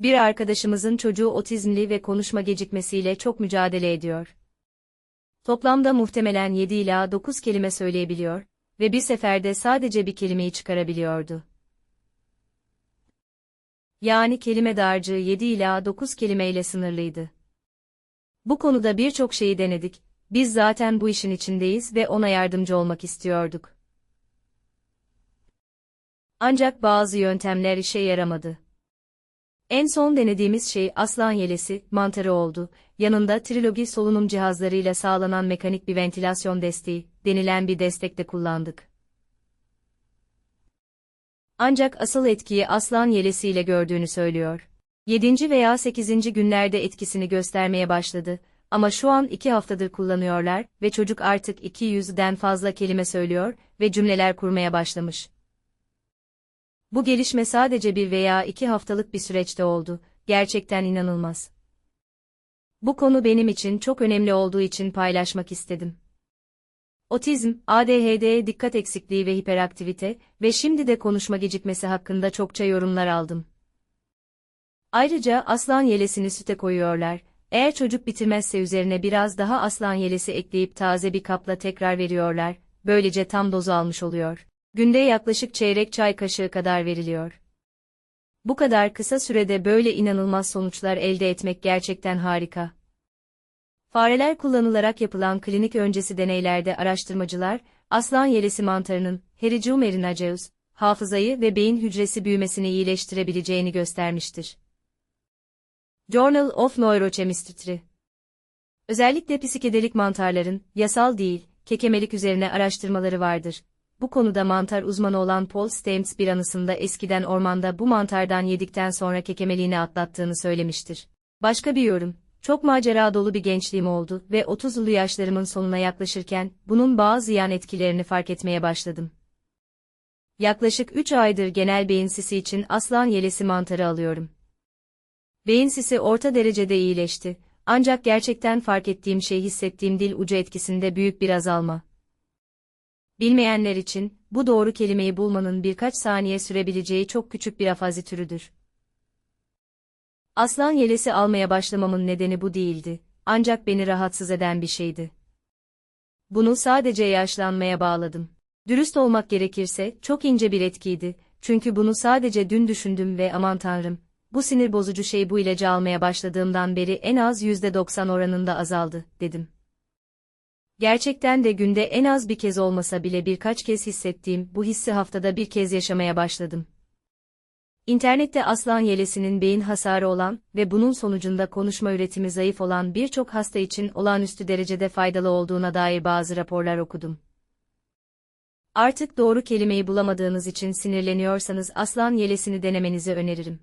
Bir arkadaşımızın çocuğu otizmli ve konuşma gecikmesiyle çok mücadele ediyor. Toplamda muhtemelen 7 ila 9 kelime söyleyebiliyor ve bir seferde sadece bir kelimeyi çıkarabiliyordu. Yani kelime dağarcığı 7 ila 9 kelimeyle sınırlıydı. Bu konuda birçok şeyi denedik, biz zaten bu işin içindeyiz ve ona yardımcı olmak istiyorduk. Ancak bazı yöntemler işe yaramadı. En son denediğimiz şey aslan yelesi, mantarı oldu. Yanında trilogi solunum cihazlarıyla sağlanan mekanik bir ventilasyon desteği, denilen bir destek de kullandık. Ancak asıl etkiyi aslan yelesiyle gördüğünü söylüyor. 7. veya 8. günlerde etkisini göstermeye başladı ama şu an 2 haftadır kullanıyorlar ve çocuk artık 200'den fazla kelime söylüyor ve cümleler kurmaya başlamış. Bu gelişme sadece bir veya iki haftalık bir süreçte oldu, gerçekten inanılmaz. Bu konu benim için çok önemli olduğu için paylaşmak istedim. Otizm, ADHD, dikkat eksikliği ve hiperaktivite ve şimdi de konuşma gecikmesi hakkında çokça yorumlar aldım. Ayrıca aslan yelesini süte koyuyorlar. Eğer çocuk bitirmezse üzerine biraz daha aslan yelesi ekleyip taze bir kapla tekrar veriyorlar. Böylece tam dozu almış oluyor. Günde yaklaşık çeyrek çay kaşığı kadar veriliyor. Bu kadar kısa sürede böyle inanılmaz sonuçlar elde etmek gerçekten harika. Fareler kullanılarak yapılan klinik öncesi deneylerde araştırmacılar, aslan yelesi mantarının, Hericium erinaceus, hafızayı ve beyin hücresi büyümesini iyileştirebileceğini göstermiştir. Journal of Neurochemistry Özellikle psikedelik mantarların, yasal değil, kekemelik üzerine araştırmaları vardır. Bu konuda mantar uzmanı olan Paul Stamets bir anısında eskiden ormanda bu mantardan yedikten sonra kekemeliğini atlattığını söylemiştir. Başka bir yorum, çok macera dolu bir gençliğim oldu ve 30'lu yaşlarımın sonuna yaklaşırken bunun bazı yan etkilerini fark etmeye başladım. Yaklaşık 3 aydır genel beyin sisi için aslan yelesi mantarı alıyorum. Beyin sisi orta derecede iyileşti, ancak gerçekten fark ettiğim şey hissettiğim dil ucu etkisinde büyük bir azalma. Bilmeyenler için, bu doğru kelimeyi bulmanın birkaç saniye sürebileceği çok küçük bir afazi türüdür. Aslan yelesi almaya başlamamın nedeni bu değildi, ancak beni rahatsız eden bir şeydi. Bunu sadece yaşlanmaya bağladım. Dürüst olmak gerekirse, çok ince bir etkiydi, çünkü bunu sadece dün düşündüm ve aman tanrım, bu sinir bozucu şey bu ilacı almaya başladığımdan beri en az %90 oranında azaldı, dedim. Gerçekten de günde en az bir kez olmasa bile birkaç kez hissettiğim bu hissi haftada bir kez yaşamaya başladım. İnternette aslan yelesinin beyin hasarı olan ve bunun sonucunda konuşma üretimi zayıf olan birçok hasta için olağanüstü derecede faydalı olduğuna dair bazı raporlar okudum. Artık doğru kelimeyi bulamadığınız için sinirleniyorsanız aslan yelesini denemenizi öneririm.